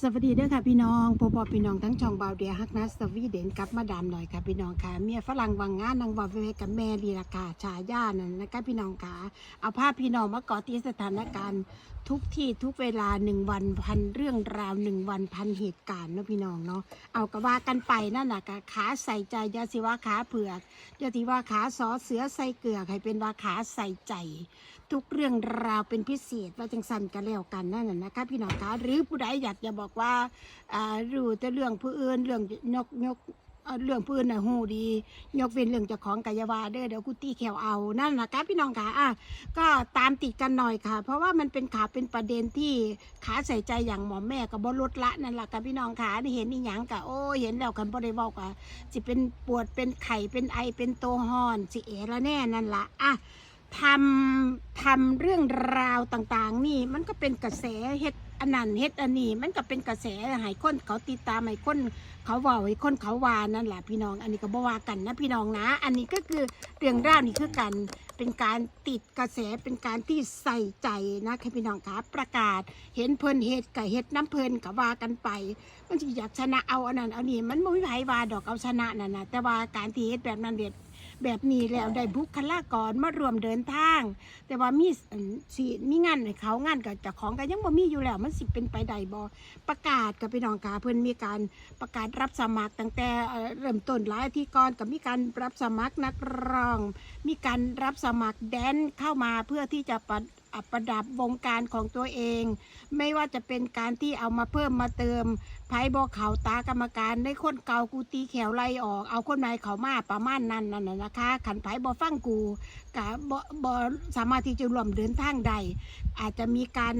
สวัสดีเด้อค่ะพี่น้องปอปอพี่น้องทั้งช่องบาวเดียฮักนัสสวีเดนกลับมาดามหน่อยค่ะพี่น้องค่ะเมียฝรั่งวังงานนางบอเวกับแม่ลีราคาชายานั่นนะคะพี่น้องค่ะเอาภาพพี่น้องมาเกาะติดสถานการณ์ทุกที่ทุกเวลาหนึ่งวันพันเรื่องราวหนึ่งวันพันเหตุการณ์เนาะพี่น้องเนาะเอากระว่ากันไปนั่นน่ะกะขาใส่ใจยาสิว่าขาเผือกยาสิว่าขาซอเสือใส่เกลือกให้เป็นว่าขาใส่ใจ ทุกเรื่องราวเป็นพิเศษว่าจังสันกันแล้วกันนั่นน่ะนะคะพี่น้องคะหรือผู้ใดอยากจะบอกว่าอ่ารู้แต่เรื่องผู้อื่นเรื่องยกยกเอ่อเรื่องผู้อื่นน่ะหูดี ยกเว้นเรื่องเจ้าของกายวาเด้อเดี๋ยวกูตีแขวเอานั่นนะคะพี่น้องคะอะก็ตามติดกันหน่อยค่ะ เพราะว่ามันเป็นข่าวเป็นประเด็นที่ขาใส่ใจอย่างหมอแม่กับบลดละนั่นแหละค่ะพี่น้องคะได้เห็นนี่หยังกะโอ้เห็นแล้วกันบ่ได้บอกอะสิเป็นปวดเป็นไข่เป็นไอเป็นโตหอนสิเอละแน่นั่นละอะ ทำทำเรื่องราวต่างๆ นี่มันก็เป็นกระแสเฮ็ดอันนั้นเฮ็ดอันนี้มันก็เป็นกระแสให้คนเขาติดตามให้คนเขาว่าให้คนเขาวานั่นแหละพี่น้อง อันนี้ก็บ่ว่ากันนะพี่น้องนะ อันนี้ก็คือเรื่องราวนี่คือกันเป็นการติดกระแสเป็นการที่ใส่ใจนะค่ะพี่น้องคะประกาศเห็นเพลินเฮ็ดกับเฮ็ดน้ำเพลินกับว่ากันไป มันสิอยากชนะเอาอันนั้นเอานี่มันบ่มีไผว่าดอกเอาชนะนั่นน่ะแต่ว่าการที่เฮ็ดแบบนั้นเด็ด แบบนี้แล้วได้บุคลากรมารวมเดินทาง แต่ว่ามีอันสิมีงานให้เขางานกับเจ้าของก็ยังบ่มีอยู่แล้วมันสิเป็นไปได้บ่ประกาศกับพี่น้องกาเพิ่นมีการประกาศรับสมัครตั้งแต่เอ่อเริ่มต้นหลายอาที่ก่อนก็มีการรับสมัครนักร้อง มีการรับสมัครแดนซ์เข้ามาเพื่อที่จะประ อะประดับวงการของตัวเอง ไม่ว่าจะเป็นการที่เอามาเพิ่มมาเติมไพ่บอเขาตากรรมการได้คนเก่ากูตีแขวไล่ออก เอาคนใหม่เขามาประมาณนั้นนั่นนะคะ ขันไพ่บอฟังกูกะบอบสามารถที่จะรวมเดินทางใด อาจจะมีการ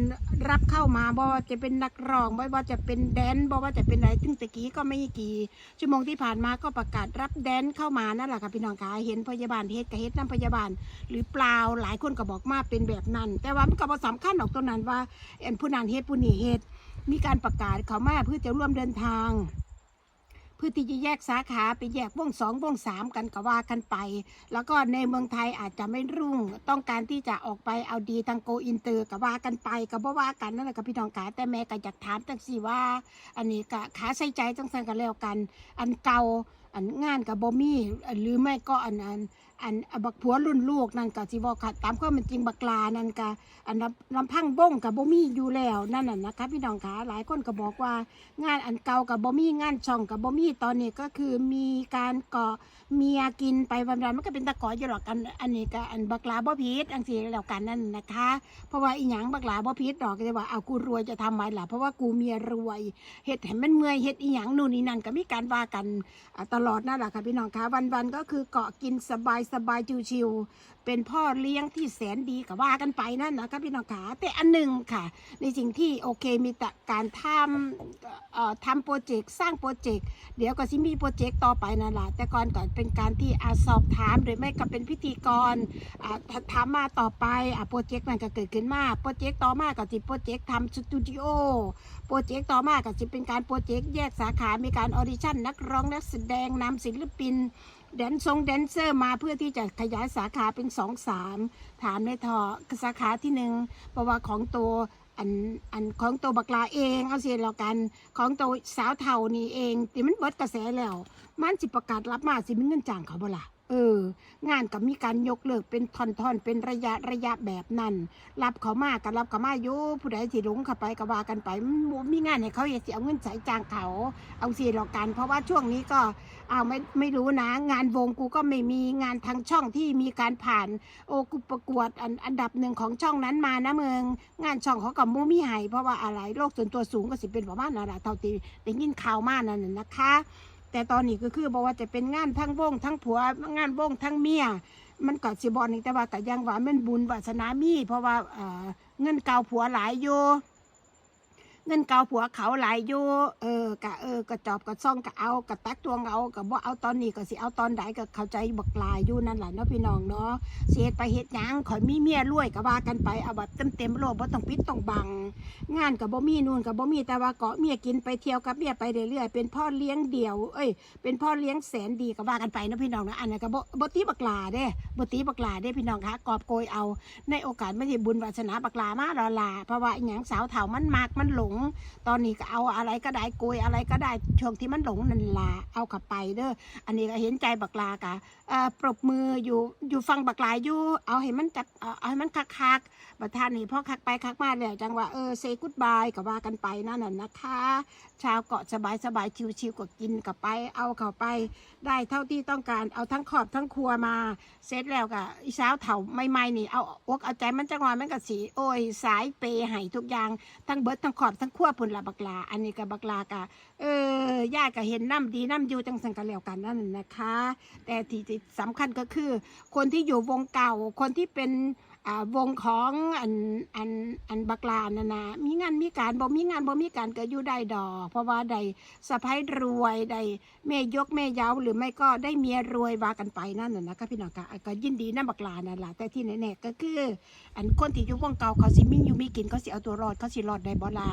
รับเข้ามาบอว่าจะเป็นนักร้องบอว่าจะเป็นแดนบอว่าจะเป็นอะไรถึงตะกี้ก็ไม่กี่ชั่วโมงที่ผ่านมาก็ประกาศรับแดนเข้ามานั่นแหละค่ะพี่น้องคะเห็นพยาบาลเฮ็ดกับเฮ็ดน้ำพยาบาล หรือเปล่าหลายคนก็บอกมาเป็นแบบนั้นแต่ว่ามันก็บ่สำคัญหรอกตัวนั้นว่าเอ็นผู้นั้นเฮ็ดผู้นี้เฮ็ดมีการประกาศเขามาเพื่อจะร่วมเดินทางเพื่อที่จะแยกสาขาไปแยกวงสองวงสามกันก็ว่ากันไป แล้วก็ในเมืองไทยอาจจะไม่รุ่ง ต้องการที่จะออกไปเอาดีทางโกอินเตอร์ก็ว่ากันไปก็บ่ว่ากันนั่นแหละกับพี่น้องขาแต่แม่ก็อยากถามจังสิว่า อันนี้ก็ขาใส่ใจจังสันกันแล้วกัน อันเก่าอันงานกับบ่มีอันหรือไม่ก็อันอันอัน อันบักผัวรุ่นลูกนั่นก็สิบอกค่ะตามความเป็นจริงบักลานั่นก็อันลำลำพังบ้งกับบ่มีอยู่แล้วนั่นน่ะนะคะพี่น้องขาหลายคนก็บอกว่างานอันเก่ากับบ่มีงานช่องกับบ่มีตอนนี้ก็คือมีการเกาะเมียกินไปวันๆมันก็เป็นตะกออยู่หรอกอันอันนี้ก็อันบักลาบ่พีดอันสิแล้วกันนั่นนะคะ เพราะว่าอีหยังบักลาบ่พีดดอกก็จะว่าเอากูรวยจะทำไมล่ะเพราะว่ากูเมียรวยเฮ็ดให้มันเมื่อยเฮ็ดอีหยังนู่นนี่นั่นก็มีการว่ากันตลอดนั่นแหละค่ะพี่น้องคะวันๆก็คือเกาะกินสบายสบายชิวๆเป็นพ่อเลี้ยงที่แสนดีก็ว่ากันไปนั่นนะคะพี่น้องคะแต่อันหนึ่งค่ะ ในสิ่งที่โอเคมีแต่การทำเอ่อทำโปรเจกต์สร้างโปรเจกต์เดี๋ยวก็สิมีโปรเจกต์ต่อไปนั่นแหละแต่ก่อนก่อนเป็นการที่อาสอบถามหรือไม่ก็เป็นพิธีกรถามมาต่อไปอโปรเจกต์นั้นก็เกิดขึ้นมาโปรเจกต์ต่อมาก็สิโปรเจกต์ทำสตูดิโอโปรเจกต์ต่อมาก็สิเป็นการโปรเจกต์แยกสาขา มีการออดิชั่นนักร้องนักแสดงนำศิลปิน แดนซงแดนเซอร์มาเพื่อที่จะขยายสาขาเป็นสองสามถามในทอสาขาที่หนึ่งเพราะว่าของตัวอันอันของตัวบักลาเองเอาเสียแล้วกัน ของตัวสาวเทานี่เองที่มันเบิดกระแสแล้ว มันสิประกาศรับมาสิมีเงินจ้างเขาบ่ล่ะ เออ งานกับมีการยกเลิกเป็นท่อนๆเป็นระยะระยะแบบนั้น รับเขามากับรับเขามาอยู่ผู้ใดสิหลงเข้าไปก็ว่ากันไปมันมีงานให้เขาอย่าสิเอาเงินใส่จ้างเขา เอาสิหรอกกัน เพราะว่าช่วงนี้ก็อ้าไม่ไม่รู้นะ งานวงกูก็ไม่มีงานทางช่องที่มีการผ่านโอ้กูประกวดอันอันดับหนึ่งของช่องนั้นมานะเมืองงานช่องเขากับมูมีไห้เพราะว่าอะไรโลกส่วนตัวสูงก็สิเป็นประมาณนั้นแหละเท่าที่ได้ยินข่าวมานั่นนะคะ แต่ตอนนี้ก็คือบอกว่าจะเป็นงานทั้งวงทั้งผัวงานวงทั้งเมียมันก็สิบอนี่แต่ว่าก็ยังว่ามันบุญวาสนามี เพราะว่าเอ่อเงินเก่าผัวหลายอยู่ เงินเก่าผัวเขาหลายอยู่เออกะเออกะจอบกะซ่องกะเอากะตักตวงเอากะบ่เอาตอนนี้ก็สิเอาตอนใดก็เข้าใจบักลายอยู่นั่นแหละเนาะพี่น้องเนาะเสียไปเฮ็ดหยังข่อยมีเมียรวยก็ว่ากันไปเอาแบบเต็มๆโลกบ่ต้องปิดต้องบัง งานกับบ่มีนู่นกับบ่มีแต่ว่าเกาะเมียกินไปเที่ยวกับเมียไปเรื่อยๆเป็นพ่อเลี้ยงเดี่ยว เอ้ย เป็นพ่อเลี้ยงแสนดีก็ว่ากันไปเนาะพี่น้องนะอันนั้นก็บ่บ่ตีบักลาเด้บ่ตีบักลาเด้พี่น้องคะกอบโกยเอา ในโอกาสไม่ใช่บุญวาสนาบักลามาดอลาเพราะว่าอหย่างสาวเฒ่ามันมากมันหลงง ตอนนี้ก็เอาอะไรก็ได้โกยอะไรก็ได้ช่วงที่มันหลงนันล่ะเอากลับไปเด้ออันนี้ก็เห็นใจบักลากะเอ่อปรบมืออยู่อยู่ฟังบักลายอยู่เอาให้มันจับเอาให้มันคักๆบัดท่านนี่พอคักไปคักมาแล้วจังว่าเออเซกุดบายก็ว่ากันไปนั่นน่ะนะคะ ชาวเกาะสบายสบายชิวๆก็กินกับไป เอาเข้าไป ได้เท่าที่ต้องการเอาทั้งขอบทั้งครัวมาเสร็จแล้วก็อีสาวเถาไม่ไม่ๆนี่เอาอกเอาใจมันจังหวะมันก็สีโอ้ยสายเปย์ให้ทุกอย่างทั้งเบิร์ดทั้งขอบทั้งขั้วปุ่นละบักลา อันนี้กับบักลากะเออย่าก็เห็นน้ำดีน้ำอยู่จังสังกันแล้วกันนั่นนะคะ แต่ที่สำคัญก็คือ คนที่อยู่วงเก่าคนที่เป็น วงของอันอันอันบักลานะนะมีงานมีการบ่มีงานบ่มีการก็อยู่ได้ดอก เพราะว่าได้สะพ้ายรวยได้แม่ยกแม่เย้าหรือไม่ก็ได้เมียรวยว่ากันไปนั่นน่ะนะคะพี่น้องค่ะก็ยินดีนะบักลานั่นแหละแต่ที่แน่ๆก็คือ อันคนที่อยู่วงเก่าเขาสิมีอยู่มีกินเขาสิเอาตัวรอดเขาสิรอดได้บ่ล่ะ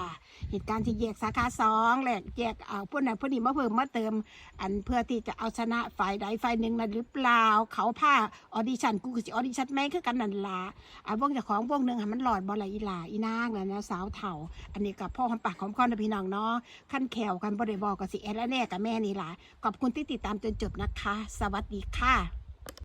เหตุการณ์ที่แยกสาขาสองแหลกแยกเอาพวกนั้นพวกนี้มาเพิ่มมาเติม อันเพื่อที่จะเอาชนะฝ่ายใดฝ่ายหนึ่งนั่นหรือเปล่าเขาผ้าออดิชั่นกูก็สิออดิชั่นแม่งคือกันนั่นล่ะอ่าวงจากของวงหนึ่งค่ะมันหลอดบอละอีหลาอีนางน่ะนะสาวเถ่า อันนี้กับพ่อคนปากของข้อนพี่น้องเนาะขั้นแขวกันบ่ได้บอกกับสิแอและแน่กับแม่นี่ล่ะขอบคุณที่ติดตามจนจบนะคะ สวัสดีค่ะ